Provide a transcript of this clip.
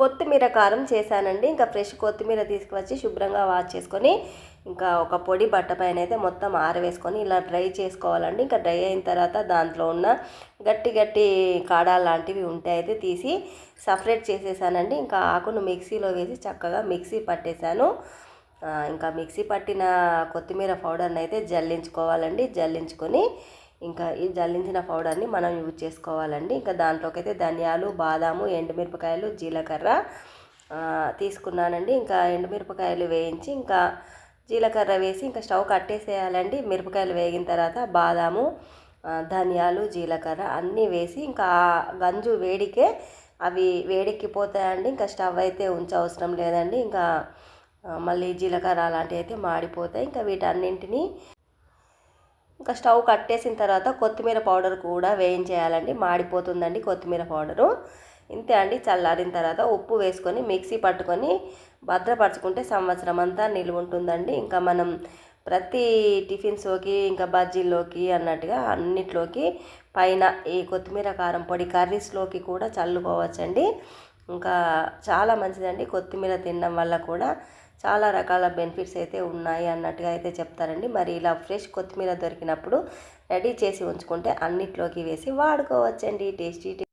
కొత్తిమీర కారం చేశానండి. ఇంకా ఫ్రెష్ కొత్తిమీర తీసుకువచ్చి శుభ్రంగా వాష్ చేసుకొని ఇంకా ఒక పొడి బట్ట పైన అయితే మొత్తం ఆరవేసుకొని ఇలా డ్రై చేసుకోవాలండి. ఇంకా డ్రై అయిన తర్వాత దాంట్లో ఉన్న గట్టి గట్టి కాడాలు లాంటివి ఉంటే అయితే తీసి సపరేట్ చేసేసానండి. ఇంకా ఆకును మిక్సీలో వేసి చక్కగా మిక్సీ పట్టేశాను. ఇంకా మిక్సీ పట్టిన కొత్తిమీర పౌడర్ని అయితే జల్లించుకోవాలండి. జల్లించుకొని ఇంకా ఈ జల్లించిన పౌడర్ని మనం యూజ్ చేసుకోవాలండి. ఇంకా దాంట్లోకైతే ధనియాలు బాదాము ఎండుమిరపకాయలు జీలకర్ర తీసుకున్నానండి. ఇంకా ఎండుమిరపకాయలు వేయించి ఇంకా జీలకర్ర వేసి ఇంకా స్టవ్ కట్టేసేయాలండి. మిరపకాయలు వేగిన తర్వాత బాదాము ధనియాలు జీలకర్ర అన్నీ వేసి ఇంకా గంజు వేడికే అవి వేడెక్కిపోతాయండి. ఇంకా స్టవ్ అయితే ఉంచవసరం లేదండి. ఇంకా మళ్ళీ జీలకర్ర అలాంటివి అయితే మాడిపోతాయి. ఇంకా వీటన్నింటినీ ఇంకా స్టవ్ కట్టేసిన తర్వాత కొత్తిమీర పౌడర్ కూడా వేయించేయాలండి. మాడిపోతుందండి కొత్తిమీర పౌడరు. ఇంతే అండి చల్లారిన తర్వాత ఉప్పు వేసుకొని మిక్సీ పట్టుకొని భద్రపరచుకుంటే సంవత్సరం అంతా నిలువ ఉంటుందండి. ఇంకా మనం ప్రతి టిఫిన్స్లోకి ఇంకా బజ్జీల్లోకి అన్నట్టుగా అన్నిట్లోకి పైన ఈ కొత్తిమీర కారం పొడి కర్రీస్లోకి కూడా చల్లుకోవచ్చండి. ఇంకా చాలా మంచిదండి. కొత్తిమీర తినడం వల్ల కూడా చాలా రకాల బెనిఫిట్స్ అయితే ఉన్నాయి అన్నట్టుగా అయితే చెప్తారండి. మరి ఇలా ఫ్రెష్ కొత్తిమీర దొరికినప్పుడు రెడీ చేసి ఉంచుకుంటే అన్నిట్లోకి వేసి వాడుకోవచ్చండి. టేస్టీ